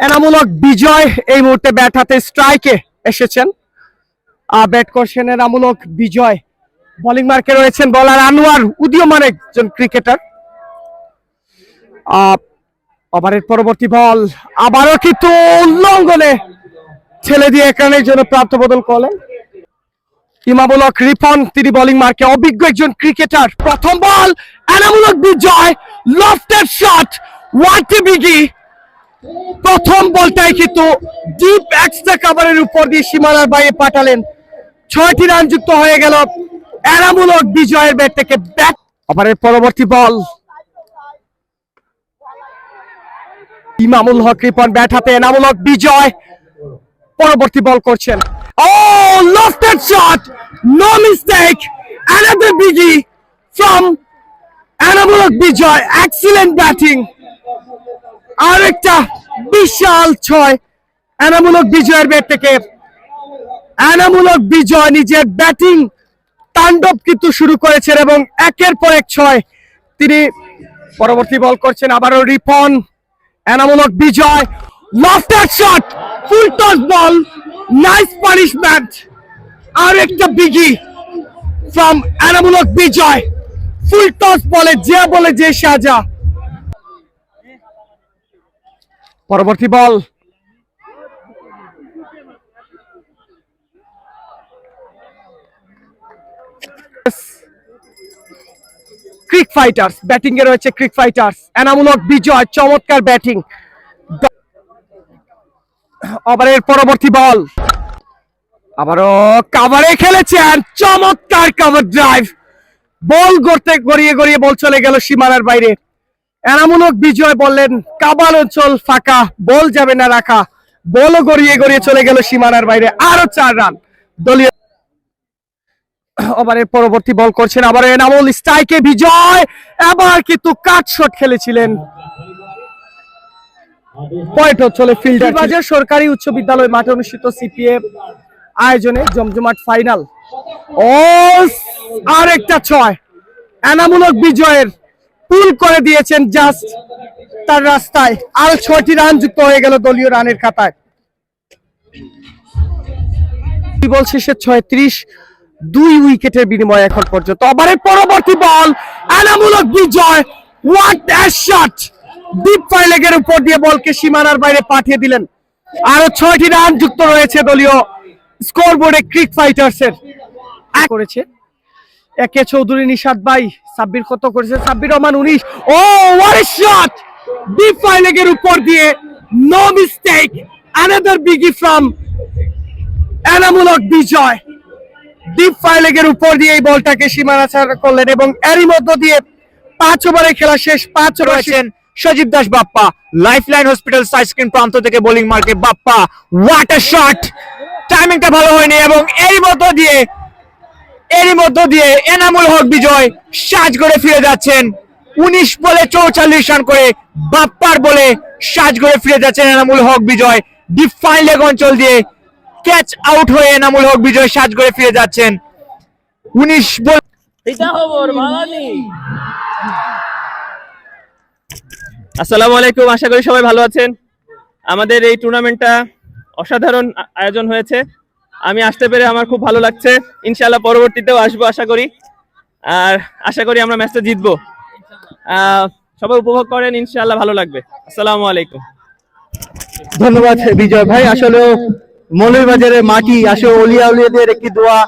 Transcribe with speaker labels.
Speaker 1: এনামূলক বিজয় এই মুহূর্তে ব্যাট হাতে স্ট্রাইকে এসেছেন। ব্যাট করছেন এনামূলক বিজয়। বোলিং মার্কে রয়েছেন বলার আনোয়ার উদীয়মান একজন ক্রিকেটার ওভারের পরবর্তী বল আবারও কিন্তু উল্লঙ্ঘনে ছেলে দিয়ে একানের জন্য প্রাপ্ত বদল করলেন। ইমামূলক রিপন, তিনি বোলিং মার্কে অভিজ্ঞ একজন ক্রিকেটার প্রথম বল Enamul Haque Bijoy lofted shot watt biggie প্রথম বলটাই কিন্তু ডিপ এক্সট্রা কাভারের উপর দিয়ে সীমানার বাইরে পাঠালেন। ছয়টি রান যুক্ত হয়ে গেল। এনামূলক বিজয়ের ব্যাট থেকে ব্যাট ওভারের পরবর্তী বল ইমামুল হক রিপন ব্যাট হাতে এনামূলক বিজয়। পরবর্তী বল করছেন। ও lofted shot no mistake another biggie from Enamul Haque Bijoy. Excellent batting আরেকটা বিশাল ছয়। এনামূলক বিজয়ের ব্যাট থেকে। এনামূলক বিজয় নিজের ব্যাটিং তাণ্ডব কিন্তু শুরু করেছেন এবং একের পর এক ছয়। তিনি পরবর্তী বল করছেন আবারও Ripon. Enamul Haque Bijoy. Lofted shot, full toss ball, nice punishment. আর একটা biggie from এনামূলক Bijoy. Full toss বলে যে বলে যে সাজা। পরবর্তী বল। ক্রিক ফাইটার্স ব্যাটিং এ রয়েছে ক্রিক ফাইটার্স এনামূলক বিজয়, চমৎকার ব্যাটিং ওভারের পরবর্তী বল। আবারও কাভারে খেলেছেন, চমৎকার কাভার ড্রাইভ বল গড়তে গড়িয়ে গড়িয়ে বল চলে গেল সীমানার বাইরে। এনামূলক বিজয় বললেন কাবাল অঞ্চল ফাঁকা বল যাবে না রাখা। বল গড়িয়ে গড়িয়ে চলে গেল সীমানার বাইরে আরও চার রান। দলীয় ওভারের পরবর্তী বল করছেন আবার এনামুল স্ট্রাইকে বিজয় এবার কিন্তু কাট শট খেলেছিলেন। পয়েন্ট চলে ফিল্ডার বাজার সরকারি উচ্চ বিদ্যালয় মাঠে অনুষ্ঠিত সিপিএম আয়োজনে জমজমাট ফাইনাল। ও আর একটা ছয়। এনামূলক বিজয়ের পুল করে দিয়েছেন জাস্ট তার রাস্তায়। আর ছয়টি রান যুক্ত হয়ে গেল দলীয় রানের খাতায়। বল শেষে ছয়ত্রিশ, দুই উইকেটের বিনিময়ে এখন পর্যন্ত। ওভারের পরবর্তী বল Enamul Haque Bijoy what a shot deep ফাইলেগের উপর দিয়ে বলকে সীমানার বাইরে পাঠিয়ে দিলেন। আরও ছয়টি রান যুক্ত রয়েছে দলীয় স্কোরবোর্ডে ক্রিক ফাইটার্সের। করেছে। একে চৌধুরী নিশাদ ভাই, সাব্বির কত করেছে? সাব্বির রহমান উনিশ। ও ফাইলেগের উপর দিয়ে no mistake another biggie from Enamul Haque Bijoy. Deep ফাইলেগের উপর দিয়ে এই বলটাকে সীমানা করলেন এবং এরই মধ্য দিয়ে পাঁচ ওভারে খেলা শেষ, পাঁচ রয়েছেন
Speaker 2: Sajib Das Bappa lifeline hospital sightscreen প্রান্ত থেকে বোলিং মার্কে বাপ্পা। হোয়াট আ শট টাইমিংটা ভালো হয়নি এবং এর মধ্য দিয়ে এরই মধ্য দিয়ে এনামুল হক বিজয় সাজ করে ফিরে যাচ্ছেন। উনিশ বলে চৌচল্লিশ রান করে বাপ্পার বলে সাজ করে ফিরে যাচ্ছেন Enamul Haque Bijoy. Deep fine leg অঞ্চল দিয়ে ক্যাচ আউট হয়ে এনামুল হক বিজয় সাজ করে ফিরে যাচ্ছেন। উনিশ বল
Speaker 3: আসসালামু আলাইকুম আশা করি সবাই ভালো আছেন। আমাদের এই টুর্নামেন্টটা অসাধারণ আয়োজন হয়েছে। আমি আসতে পেরে আমার খুব ভালো লাগছে। ইনশাল্লাহ পরবর্তীতেও আসব, আশা করি। আর আশা করি আমরা ম্যাচটা জিতবো। সবাই উপভোগ করেন ইনশাল্লাহ ভালো লাগবে। আসসালামু আলাইকুম।
Speaker 2: ধন্যবাদ বিজয় ভাই। আসলে মৌলভীবাজারের মাটি আসলে অলিয়া উলিয়াদের একটি দোয়া।